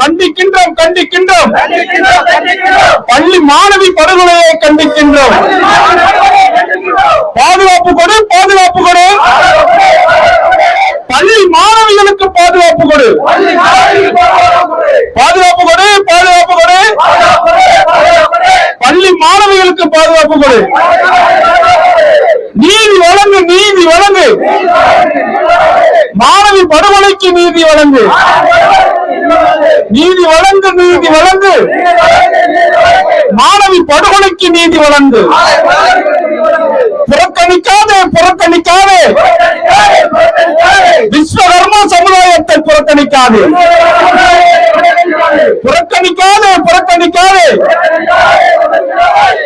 கண்டிக்கின்றோம். கண்டிக்கின்றோம் கண்டிக்கின்றோம். பள்ளி மாணவி படுகொலையை கண்டிக்கின்றோம். பாதுகாப்பு கொடு பாதுகாப்பு கொடு. பள்ளி மாணவிகளுக்கு பாதுகாப்பு கொடு. பாதுகாப்பு கொடு பாதுகாப்பு கொடு. பள்ளி மாணவிகளுக்கு பாதுகாப்பு கொடு. நீதி வழங்கு நீதி வழங்கு. மாணவி படுகொலைக்கு நீதி வழங்கு. நீதி வழங்கு நீதி வழங்கு. மாணவி படுகொலைக்கு நீதி வழங்கு. புறக்கணிக்காதே புறக்கணிக்காதே. விஸ்வகர்மா சமுதாயத்தை புறக்கணிக்காதே. புறக்கணிக்காதே புறக்கணிக்காதே.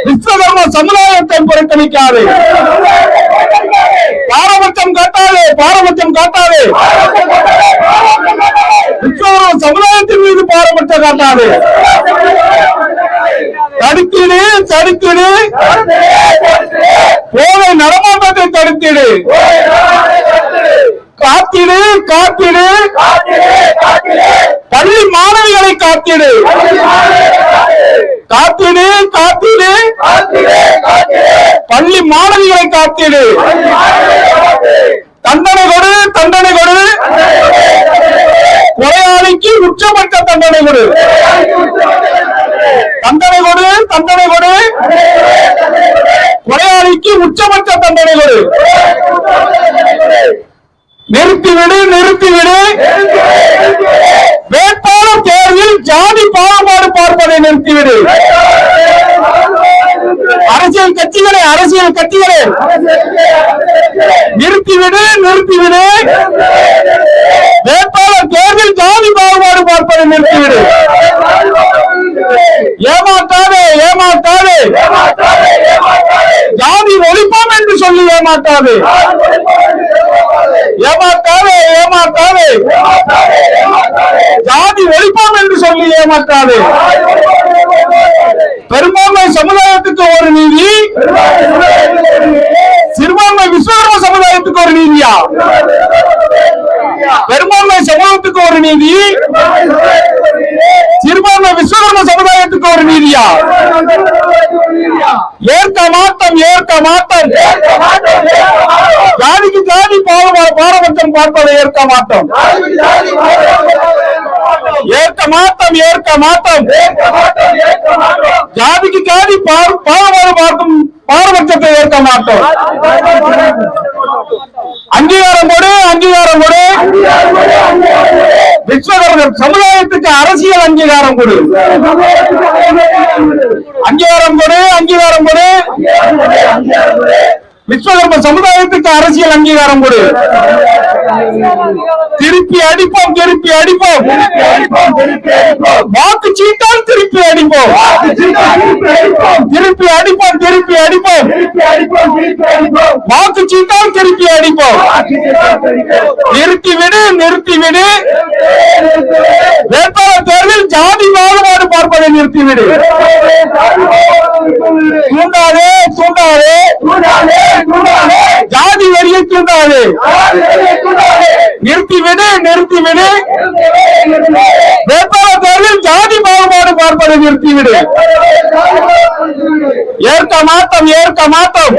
விஸ்வகர்ம சமுதாயத்தை புறக்கணிக்காதே. பாரபட்சம் கேட்ட பாரபட்சம் காட்டாதே. விஸ்வகர்மா சமுதாயத்தின் மீது பாரபட்சம் காட்டாதே. தடுக்கிடு தடுக்கிடு. போதை நடமாட்டத்தை தடுக்கிடு. காத்திடு காத்திடு. பள்ளி மாணவிகளை காத்திடு. காத்திடு காத்திடு. பள்ளி மாணவிகளை காத்திடு. தண்டனை கொடு தண்டனை கொடு. கொலையாளிக்கு உச்சபட்ச தண்டனை கொடு. தண்டனை கொடு தண்டனை கொடு. கொலையாளிக்கு உச்சபட்ச தண்டனை கொடு. நிறுத்திவிடு நிறுத்திவிடு வேட்பாளர் தேர்வில் ஜாதி பாகுபாடு பார்ப்பதை நிறுத்திவிடு அரசியல் கட்சிகளே அரசியல் கட்சிகளே. நிறுத்திவிடு நிறுத்திவிடு. வேட்பாளர் தேர்வில் ஜாதி பாகுபாடு பார்ப்பதை நிறுத்திவிடு. ஏமாற்றாதே ஏமாற்றாதே ஜாதி ஒழிப்போம் என்று சொல்லி ஏமாற்றாதே ஏமாற்றாதே ஏமாற்றாதே ஜாதி ஒழிப்போம் என்று சொல்லி ஏமாற்றாதே பெரும்பான்மை சமுதாயத்துக்கு ஒரு நீதி. சிறுபான்மை விஸ்வகர்ம சமுதாயத்துக்கு ஒரு நீதியா? பெரும்பான்மை சமூகத்துக்கு ஒரு நீதி. சிறுபான்மை விஸ்வகர்ம சமுதாயத்துக்கு ஒரு நீதியா? ஏற்க மாட்டோம் ஏற்க மாட்டோம் ஜாதிக்கு ஜாதி பாரபட்சம் பார்ப்பதை ஏற்க மாட்டோம் ஏற்க மாட்டோம் ஏற்க மாட்டோம் ஜாதிக்கு ஜாதி பார்- பாகுபாடு பார்க்கும் பாரபட்சத்தை ஏற்க மாட்டோம் அங்கீகாரம் கொடு அங்கீகாரம் கொடு. விஸ்வகர்மர் சமுதாயத்துக்கு அரசியல் அங்கீகாரம் கொடு. அங்கீகாரம் கொடு அங்கீகாரம் கொடு. விஸ்வகர்ம சமுதாயத்துக்கு அரசியல் அங்கீகாரம் கொடு. திருப்பி அடிப்போம் திருப்பி அடிப்போம். வாக்கு சீட்டால் திருப்பி அடிப்போம். திருப்பி அடிப்போம் திருப்பி அடிப்போம். வாக்கு சீட்டால் திருப்பி அடிப்போம். நிறுத்திவிடு நிறுத்திவிடு. வேட்பாளர் தேர்வில் ஜாதி பாகுபாடு பார்ப்பதை நிறுத்தி விடு தூண்டாதே தூண்டாதே. ஜாதி வரியை தூண்டாதே நிறுத்தி விடு நிறுத்தி விடு. வேட்பாளர் ஜாதி பாகுபாடு பார்ப்பதை நிறுத்தி விடு. ஏற்க மாட்டோம் ஏற்க மாட்டோம்.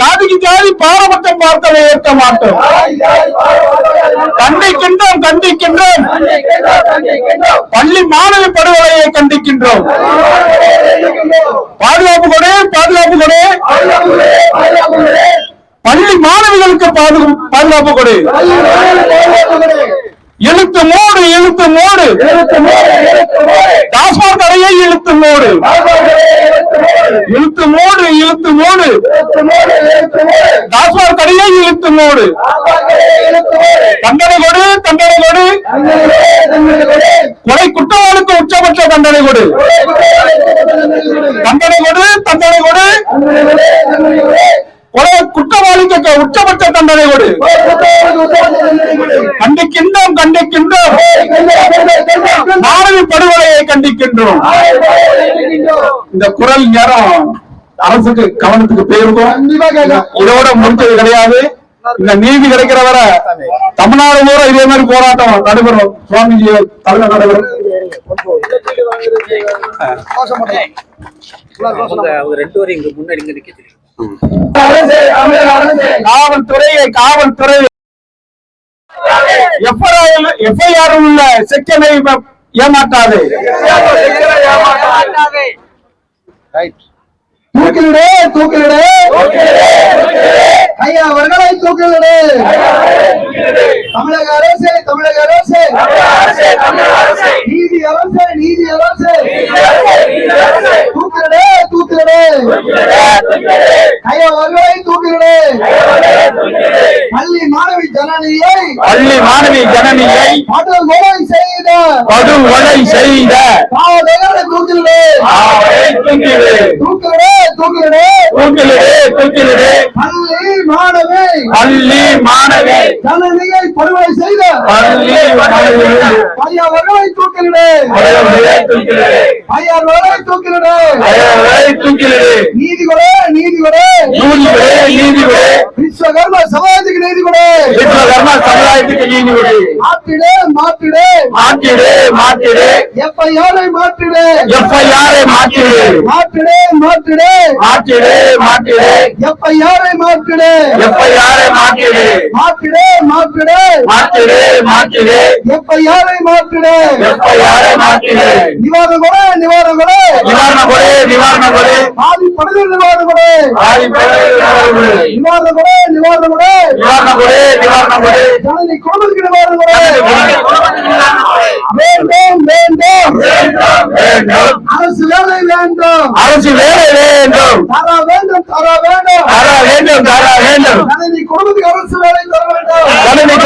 ஜாதிக்கு ஜாதி பாரபட்சம் பார்ப்பதை ஏற்க மாட்டோம். கண்டிக்கின்றோம் கண்டிக்கின்றோம். பள்ளி மாணவி படுகொலையை கண்டிக்கின்றோம். பாதுகாப்பு கொடு பள்ளி மாணவிகளுக்கு பாதுகாப்பு கொடு இழுத்து மூடு இழுத்து மூடு. டாஸ்மாக் கடையை இழுத்து மூடு. இழுத்து மூடு இழுத்து மூடு. டாஸ்மாக் கடையை இழுத்து மூடு. தண்டனை கொடு தண்டனை கொடு. கொலை குற்றவாளுக்கு உச்சபட்ச தண்டனை கொடு தண்டனை கொடு தண்டனை கொடு கொலை குற்றவாளிக்கு உச்சபட்ச தண்டனை கொடு. கண்டிக்கின்றோம் கண்டிக்கின்றோம். மாணவி படுகொலையை கண்டிக்கின்றோம். இந்த குரல் நேரம் அரசுக்கு கவனத்துக்கு போயிருக்கோம். இதோட முடிஞ்சது கிடையாது. இந்த நீதி கிடைக்கிற வரை தமிழ்நாடு பூரா இதே மாதிரி போராட்டம் நடைபெறும். சுவாமிஜி தலைவர் நடைபெறும். ரெண்டு பேரும் இங்க முன்னாடி நிக்க காவல்துறையை காவல்துறை. எஃப்ஐஆர் உள்ள செக்கனை ஏமாற்றாது. தூக்கிலிடு தூக்கிலிடு. ஐயா அவர்களை தூக்கிலிடு. தமிழக அரசு தமிழக அரசு. நீதி அரசு நீதி அரசு. தூக்கிலிடு தூக்கிலிடு. ஐயா அவர்களை தூக்கிலிடு பள்ளி மாணவி ஜனனியை. பள்ளி மாணவி ஜனனியை படுகொலை செய்த. படுகொலை செய்த. பாவலர்களை தூக்கிலிடு அவரை தூக்கிலிடு தூக்கிலிடு தூக்கிலிடு தூக்கிலிடு தூக்கிலிடு பள்ளி மாணவி. பள்ளி மாணவி. ஜனனியை படுகொலை செய்த. பள்ளி மாணவி. ஐயா அவர்களை தூக்கிலிடு அவரை தூக்கிலிடு ஐயா அவர்களை தூக்கிலிடு அவரை தூக்கிலிடு நீதி கொடு நீதி கொடு விஸ்வகர்ம சமாஜத்துக்கு நீதி கொடு விஸ்வகர்ம சமுதாயத்துக்கு நீதி கொடு மாற்றிடு மாற்றிடு மாற்றிடு மாற்றிடு எஃப்ஐஆரை மாற்றிடு எஃப்ஐஆரை மாற்றிடு மாற்றிடு மாற்றிடு மாற்றிடு மாற்றிடு எஃப்ஐஆரை மாற்றிடு எஃப்ஐஆரை மாற்றிடு மாற்றிடு மாற்றிடு மாற்றிடு மாற்றிடு எஃப்ஐஆரை மாற்றிடு எஃப்ஐஆரை மாற்றிடு நிவாரணம் கொடு நிவாரணம் கொடு. நிவாரண கொடு நிவாரண கொடு. பாதிப்படுதல் நிவாரணம் கொடு ஆதிப்படை நிவாரண கொடு நிவாரணம் கொடு நிவாரணம் கொடு நிவாரண கொடு நிவாரண கொடு ஜனனி குடும்பத்துக்கு நிவாரணம் கொடு வேண்டும். வேண்டும் வேண்டும். அரசு வேலை வேண்டும். அரசு வேலை வேண்டும். தர வேண்டும் தர வேண்டும். தர வேண்டும் தர வேண்டும். ஜனனி குடும்பத்துக்கு அரசு வேலை தர வேண்டும்.